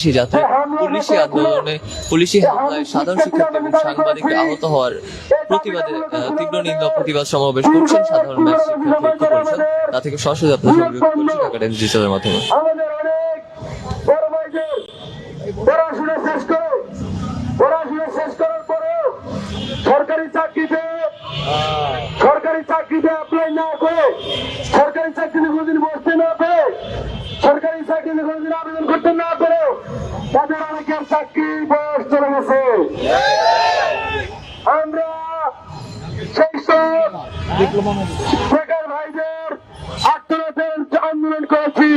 পুলিশি যাত্রা পুলিশি আন্দোলনে পুলিশি হামলায় সাধারণ শিক্ষার্থী এবং সাংবাদিক আহত হওয়ার প্রতিবাদে তীব্র নিন্দা প্রতিবাদ সমাবেশ করছেন সাধারণ ম্যাচ শিক্ষার্থী ঐক্য পরিষদ তা থেকে সরাসরি আপনার ঢাকা ডিজিটালের মাধ্যমে। পড়াশোনা শেষ করে পড়াশোনা শেষ করার পরেও সরকারি চাকরিতে সরকারি চাকরিতে অ্যাপ্লাই না করে সরকারি চাকরিতে কোনোদিন বসতে না পেরে সরকারি চাকরিতে কোনোদিন আবেদন করতে না পেরে তাদের অনেকের চাকরির বয়স চলে গেছে। আমরা সেই সব বেকার ভাইদের আন্দোলন করেছি।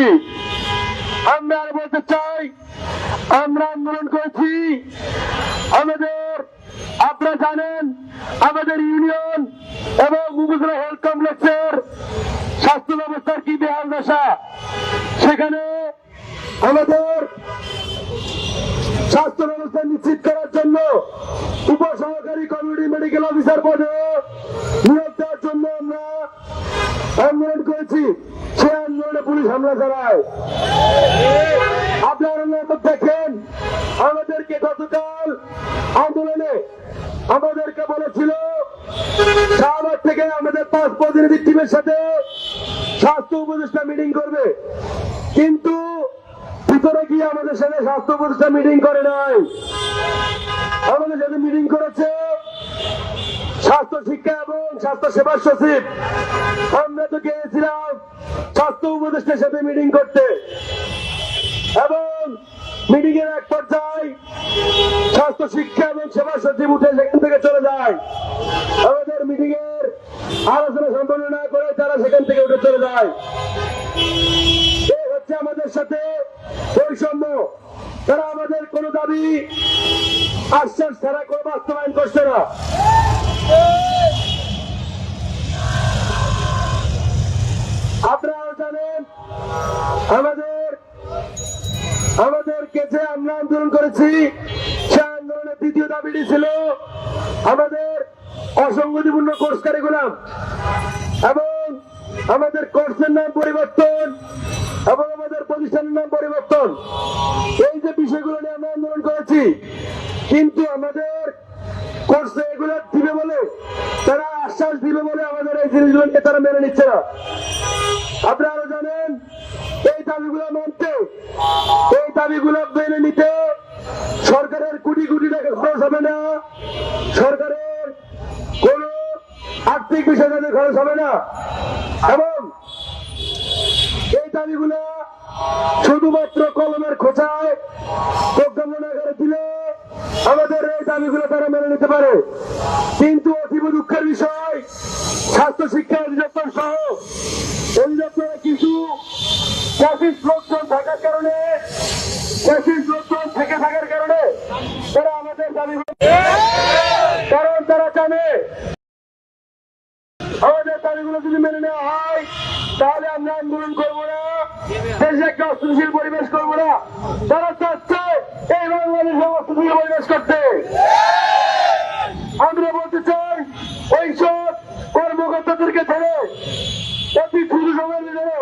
আমরা আর বলতে চাই, আমরা আন্দোলন করেছি। আমাদের আপনারা জানেন, আমাদের ইউনিয়ন এবং উপজেলা হেলথ কমপ্লেক্সের স্বাস্থ্য ব্যবস্থার কি বেহাল দশা? সেখানে আমাদের স্বাস্থ্য ব্যবস্থা নিশ্চিত করার জন্য উপসহকারী কমিউনিটি মেডিকেল অফিসার পদে নিয়োগ দেওয়ার জন্য আমরা আন্দোলন করেছি। সে আন্দোলনে পুলিশ হামলা চালায়। আপনারা দেখেন আমাদেরকে গতকাল আন্দোলনে আমাদেরকে বলেছিল, শাহবাগ থেকে আমাদের পাঁচ প্রতিনিধি টিমের সাথে স্বাস্থ্য উপদেষ্টা মিটিং করবে। ভিতরে গিয়ে আমাদের সাথে স্বাস্থ্য উপদেষ্টা মিটিং করে নাই। আমাদের সাথে মিটিং করেছে স্বাস্থ্য শিক্ষা এবং স্বাস্থ্য সেবা সচিব। আমরা তো গিয়েছিলাম স্বাস্থ্য উপদেষ্টার সাথে মিটিং করতে। এবং মিটিং এর এক পর্যায়ে স্বাস্থ্য শিক্ষা এবং সেবা সচিব উঠে সেখান থেকে চলে যায়। আমাদের মিটিং এর আলোচনা সম্পন্ন না করে তারা সেখান থেকে উঠে চলে যায়। হচ্ছে আমাদের সাথে বৈষম্য। তারা আমাদের কোনো দাবি, আশ্বাস ছাড়া কোনো বাস্তবায়ন করছে না। জানেন, আমাদের, আমাদেরকে যে আমরা আন্দোলন করেছি, সে আন্দোলনের দ্বিতীয় দাবিটি ছিল আমাদের অসংগতিপূর্ণ কোর্স কারিকুলাম এবং আমাদের কোর্সের নাম পরিবর্তন এবং আমাদের প্রতিষ্ঠানের নাম পরিবর্তন। এই যে বিষয়গুলো নিয়ে আমরা আন্দোলন করেছি, কিন্তু আমাদের কোর্সে এগুলো দিবে বলে, তারা আশ্বাস দিবে বলে আমাদের এই জিনিসগুলোকে তারা মেনে নিচ্ছে না। আপনারা জানেন, এই দাবিগুলো মানতে, এই দাবিগুলো মেনে নিতে সরকারের কোটি কোটি টাকা খরচ হবে না। সরকারের কোন আর্থিক বিষয় খরচ হবে না। এবং এই শুধুমাত্র কলমের খোঁচায় প্রজ্ঞাপন আকারে দিলে আমাদের এই দাবিগুলো তারা মেনে নিতে পারে। কিন্তু অতীব দুঃখের বিষয়, স্বাস্থ্য শিক্ষা অধিদপ্তর সহ অধিদপ্তরে কিছু ক্যাফিস লোকজন থাকার কারণে ক্যাফিস লোকজন থেকে থাকার কারণে তারা আমাদের দাবি কারণ তারা জানে। আমাদের দাবিগুলো যদি মেনে নেওয়া হয়, তাহলে আমরা আন্দোলন করব না। দেশে পরিবেশ করব না। তারা চাচ্ছে এই বাংলাদেশে পরিবেশ করতে। আমরা বলতে চাই, ওই সব কর্মকর্তাদেরকে ধরে অতি দ্রুত সময়ের ভিতরে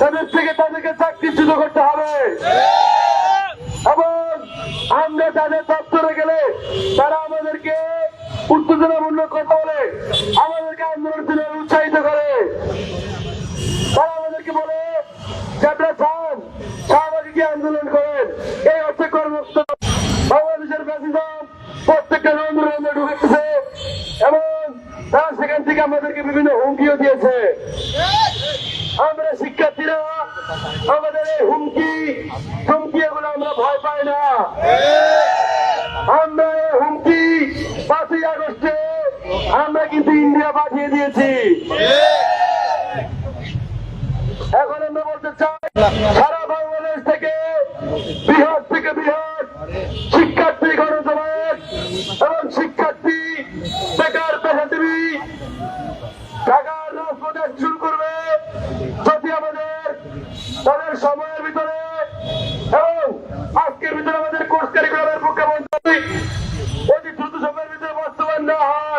তাদের থেকে তাদেরকে চাকরিচ্যুত করতে হবে। এবং আমরা তাদের দপ্তরে গেলে তারা আমাদেরকে উত্তেজনামূলক কথা বলে সেখান থেকে আমাদেরকে বিভিন্ন হুমকিও দিয়েছে। আমরা শিক্ষার্থীরা, আমাদের এই হুমকি হুমকি এগুলো আমরা ভয় পাই না। আমরা এই হুমকি পাঁচই আগস্টে আমরা কিন্তু ইন্ডিয়া পাঠিয়ে দিয়েছি। এখন আমরা বলতে চাই, সারা বাংলাদেশ থেকে বৃহৎ থেকে বৃহৎ শিক্ষার্থী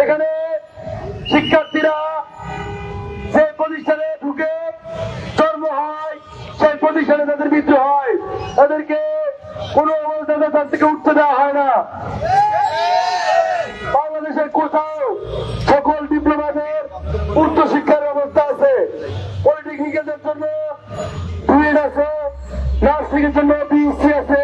এখানে শিক্ষার্থীরা যে প্রতিষ্ঠানে ঢুকে জন্ম হয়, সেই প্রতিষ্ঠানে তাদের মৃত্যু হয়। তাদেরকে কোনো অবস্থাতে তার থেকে উঠতে দেওয়া হয় না। বাংলাদেশের কোথাও সকল ডিপ্লোমাদের উচ্চ শিক্ষার ব্যবস্থা আছে। পলিটেকনিক্যালদের জন্য টুয়েট আছে এর জন্য বিএসসি আছে।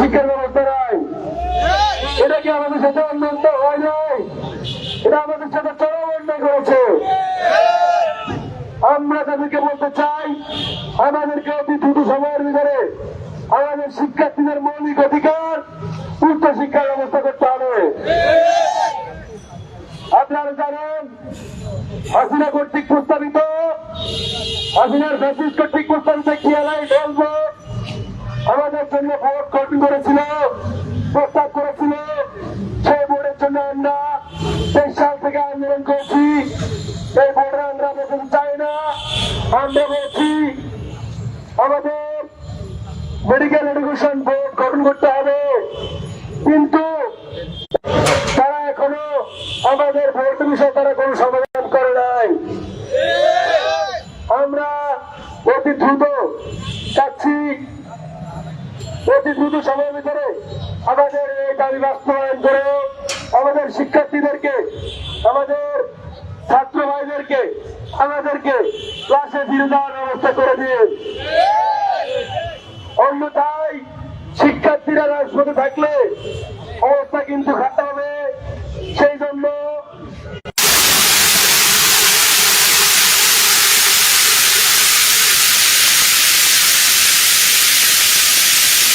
শিক্ষার ব্যবস্থা নাই। এটা কি আমাদের সাথে অন্যান্য হয় নাই? এটা আমাদের সাথে চরম অন্যায় করেছে। আমরা তাদেরকে বলতে চাই, আমাদেরকে অতি দ্রুত সময়ের ভিতরে আমাদের শিক্ষার্থীদের মৌলিক অধিকার, উচ্চ শিক্ষার ব্যবস্থা করতে হবে। আপনারা জানেন, হাসিনা কর্তৃক প্রস্তাবিত, হাসিনার ফ্যাসিস্ট কর্তৃক প্রস্তাবিত খেয়ালাই বলব? আমাদের জন্য ভোট গঠন করেছিল, প্রস্তাব করেছিল। সেই বোর্ডের জন্য আমরা তেইশ সাল থেকে আন্দোলন করছি। এই বোর্ডে আমরা বসতে চাই না, আমরা বলছি আমাদের মেডিকেল এডুকেশন বোর্ড গঠন করতে হবে। কিন্তু তারা এখনও আমাদের ভোট বিষয়ে তারা কোনো সমাধান করে নাই আমরা অতি দ্রুত চাচ্ছি অতি দ্রুত সময়ের ভিতরে আমাদের এই দাবি বাস্তবায়ন করে আমাদের শিক্ষার্থীদেরকে, আমাদের ছাত্র ভাইদেরকে, আমাদেরকে ক্লাসে ফিরে যাওয়ার ব্যবস্থা করে দিয়ে অন্যথায় শিক্ষার্থীরা রাজপথে থাকলে অবস্থা কিন্তু খারাপ।